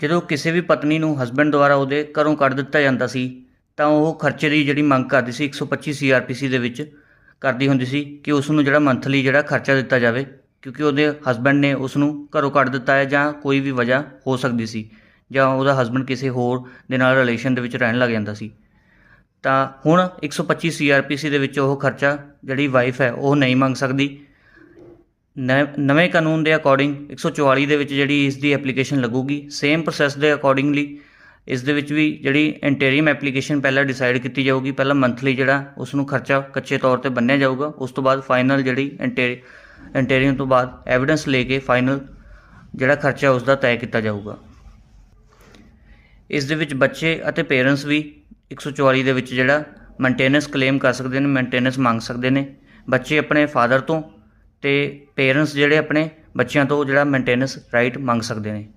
ਜਦੋਂ ਕਿਸੇ ਵੀ ਪਤਨੀ ਨੂੰ ਹਸਬੈਂਡ ਦੁਆਰਾ ਉਹਦੇ ਘਰੋਂ ਕੱਢ ਦਿੱਤਾ ਜਾਂਦਾ ਸੀ, ਤਾਂ ਉਹ ਖਰਚੇ ਦੀ ਜਿਹੜੀ ਮੰਗ ਕਰਦੀ ਸੀ 125 ਸੀਆਰਪੀਸੀ ਦੇ ਵਿੱਚ ਕਰਦੀ ਹੁੰਦੀ ਸੀ ਕਿ ਉਸ ਨੂੰ ਜਿਹੜਾ ਮੰਥਲੀ ਜਿਹੜਾ ਖਰਚਾ ਦਿੱਤਾ ਜਾਵੇ, ਕਿਉਂਕਿ ਉਹਦੇ ਹਸਬੈਂਡ ਨੇ ਉਸ ਨੂੰ ਘਰੋਂ ਕੱਢ ਦਿੱਤਾ ਹੈ ਜਾਂ ਕੋਈ ਵੀ ਵਜ੍ਹਾ ਹੋ ਸਕਦੀ ਸੀ, ਜਾਂ ਉਹਦਾ ਹਸਬੈਂਡ ਕਿਸੇ ਹੋਰ ਦੇ ਨਾਲ ਰਿਲੇਸ਼ਨ ਦੇ ਵਿੱਚ ਰਹਿਣ ਲੱਗ ਜਾਂਦਾ ਸੀ। ਤਾਂ ਹੁਣ 125 ਸੀਆਰਪੀਸੀ ਦੇ ਵਿੱਚ ਉਹ ਖਰਚਾ ਜਿਹੜੀ ਵਾਈਫ ਹੈ, ਉਹ ਨਹੀਂ ਮੰਗ ਸਕਦੀ। ਨਵੇਂ ਕਾਨੂੰਨ ਦੇ ਅਕੋਰਡਿੰਗ 144 ਦੇ ਵਿੱਚ ਜਿਹੜੀ ਇਸ ਦੀ ਐਪਲੀਕੇਸ਼ਨ ਲੱਗੂਗੀ ਸੇਮ ਪ੍ਰੋਸੈਸ ਦੇ ਅਕੋਰਡਿੰਗਲੀ ਇਸ ਦੇ ਵਿੱਚ ਵੀ ਜਿਹੜੀ ਇੰਟੀਰੀਅਮ ਐਪਲੀਕੇਸ਼ਨ ਪਹਿਲਾਂ ਡਿਸਾਈਡ ਕੀਤੀ ਜਾਊਗੀ, ਪਹਿਲਾਂ ਮੰਥਲੀ ਜਿਹੜਾ ਉਸ ਨੂੰ ਖਰਚਾ ਕੱਚੇ ਤੌਰ ਤੇ ਬੰਨਿਆ ਜਾਊਗਾ, ਉਸ ਤੋਂ ਬਾਅਦ ਫਾਈਨਲ ਜਿਹੜੀ ਇੰਟੀਰੀਅਮ ਤੋਂ ਬਾਅਦ ਐਵੀਡੈਂਸ ਲੈ ਕੇ ਫਾਈਨਲ ਜਿਹੜਾ ਖਰਚਾ ਉਸ ਦਾ ਤੈਅ ਕੀਤਾ ਜਾਊਗਾ। ਇਸ ਦੇ ਵਿੱਚ ਬੱਚੇ ਅਤੇ ਪੇਰੈਂਟਸ ਵੀ 144 ਦੇ ਵਿੱਚ ਜਿਹੜਾ ਮੇਨਟੇਨੈਂਸ ਕਲੇਮ ਕਰ ਸਕਦੇ ਨੇ ਮੇਨਟੇਨੈਂਸ ਮੰਗ ਸਕਦੇ ਨੇ। ਬੱਚੇ ਆਪਣੇ ਫਾਦਰ ਤੋਂ ਅਤੇ ਪੇਰੈਂਟਸ ਜਿਹੜੇ ਆਪਣੇ ਬੱਚਿਆਂ ਤੋਂ ਜਿਹੜਾ ਮੇਨਟੇਨੈਂਸ ਰਾਈਟ ਮੰਗ ਸਕਦੇ ਨੇ।